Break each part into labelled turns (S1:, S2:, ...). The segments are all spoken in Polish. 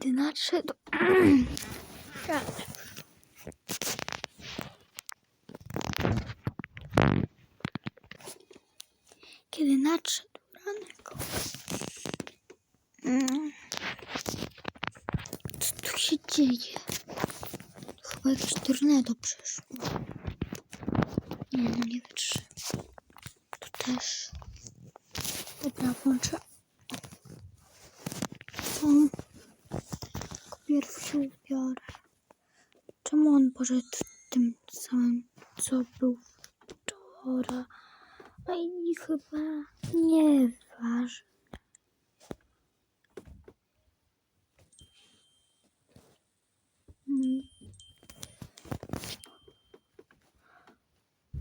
S1: Kiedy nadszedł... Kiedy nadszedł ranek... Co tu się dzieje? Chyba jakieś tornado przeszło. Nie, no nie wytrzymam. Tu też. Dobra, włączę. Tą. Tylko Pierwszy ubiorę. Czemu on poszedł tym samym, co był wczoraj? A i chyba nie ważne. Mm.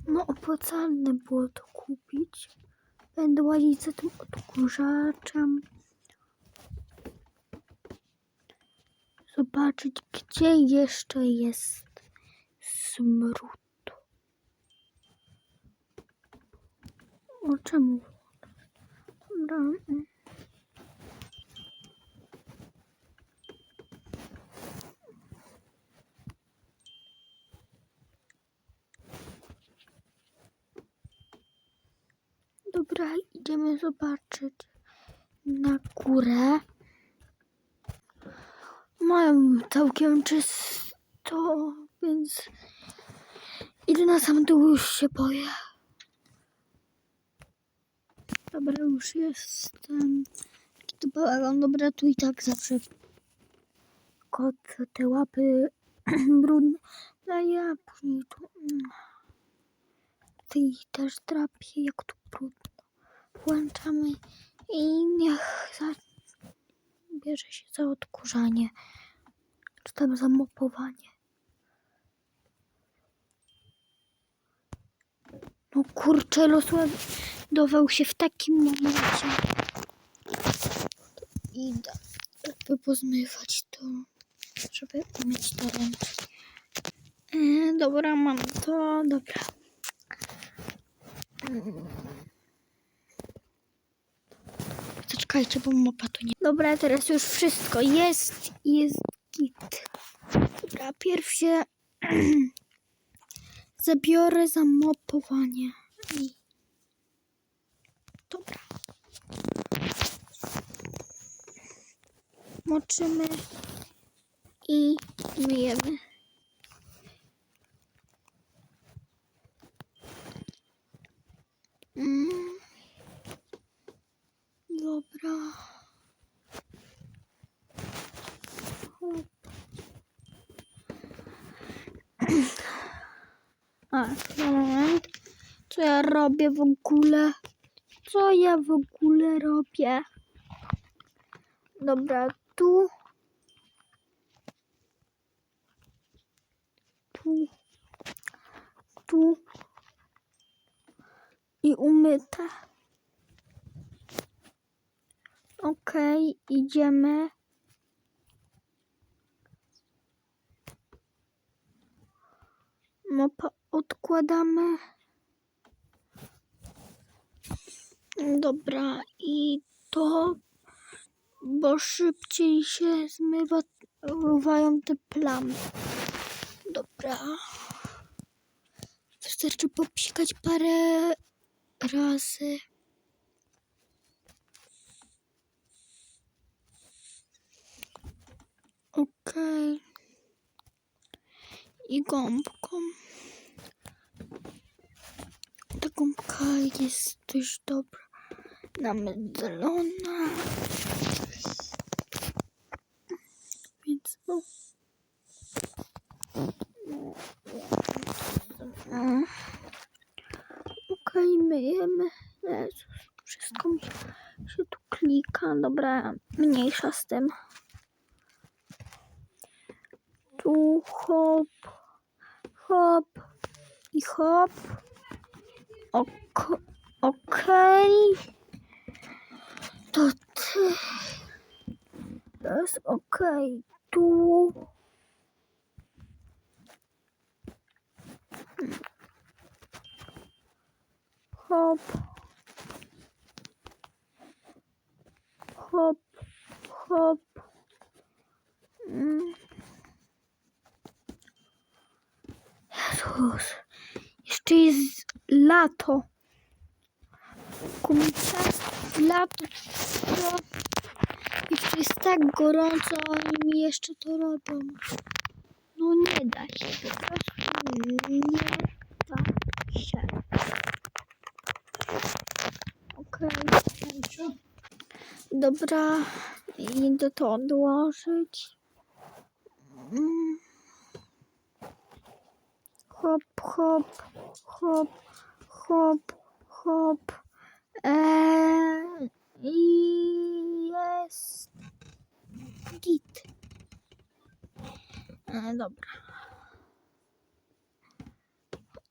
S1: No opłacalne było to kupić. Będę łazić za tym odkurzaczem. Zobaczyć, gdzie jeszcze jest smród. O czemu? Dobra. Dobra, idziemy zobaczyć na górę. Mają całkiem czysto, więc idę na sam dół, już się boję. Dobra, już jestem. To bałagan, dobra, tu i tak zawsze kot te łapy brudne daje, a później tu ty też drapie, jak tu brudno. Włączamy i niech za... bierze się za odkurzanie, czy tam za mopowanie. No kurczę, losładował się w takim momencie. Idę, żeby pozmywać to, żeby umyć to ręcznie. E, dobra, mam to, dobra. Zaczekajcie, bo mopa tu nie. Dobra, teraz już wszystko jest jest git. Dobra, pierwsze zabiorę za mopowanie. Dobra. Moczymy i myjemy. Mm. Dobra. Hop. A, moment. Co ja robię w ogóle? Co ja w ogóle robię? Dobra, tu. Tu. Tu. I umyte. Okej, idziemy. Mopa odkładamy. Dobra, i to, bo szybciej się zmywają te plamy. Dobra. Wystarczy popsikać parę razy. Okej. I gąbką. Jest dość dobra. Namydlona. Więc no. Okej, myjemy. Jezus, wszystko mi się tu klika. Dobra, mniejsza z tym. Tu hop, hop i hop. Ok, okej. To ty. Teraz okej. Tu. Hop. Hop, hop. Mm. Jezus. Lato. Kumce, lato. To jeszcze jest tak gorąco, oni mi jeszcze to robią. No nie da się. Po prostu nie da się. Okej. Dobra, idę to odłożyć. Mm. Hop, hop, hop, hop, hop. Eee, I jest git. E, dobra.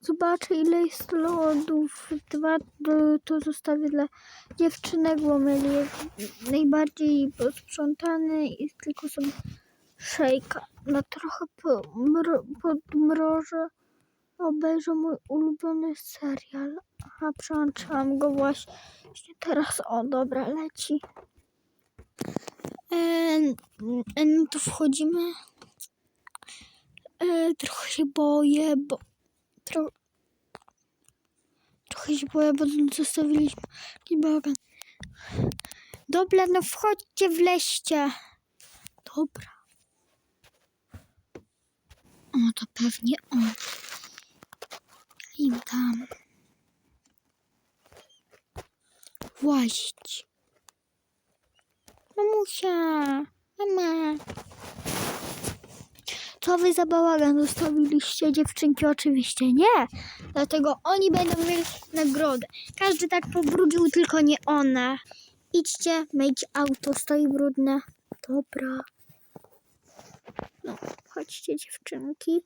S1: Zobaczę ile jest lodów. Dwa to- zostawię dla dziewczynek, bo mieli je najbardziej posprzątane i tylko sobie szejka na trochę podmrożę. Obejrzę mój ulubiony serial. Aha, przełączyłam go właśnie teraz. O, dobra, leci. E, no to wchodzimy. E, trochę się boję, bo tro, trochę się boję, bo zostawiliśmy bałagan. Dobra, no wchodźcie, wleźcie. Dobra. O, to pewnie on. Im tam. Włazić. Mamusia. Mama. Co wy za bałagan zostawiliście dziewczynki? Oczywiście nie. Dlatego oni będą mieli nagrodę. Każdy tak pobrudził, tylko nie one. Idźcie, myjcie auto, stoi brudne. Dobra. No, chodźcie dziewczynki.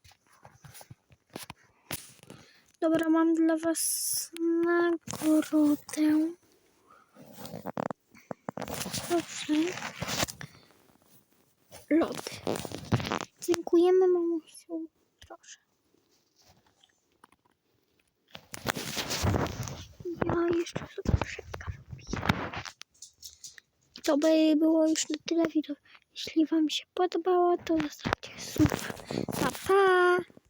S1: Dobra, mam dla was nagrodę. Proszę. Lody. Dziękujemy mamusiu. Proszę. Ja jeszcze sobie robię. To by było już na tyle wideo. Jeśli wam się podobało, to zostawcie sub. Pa, pa!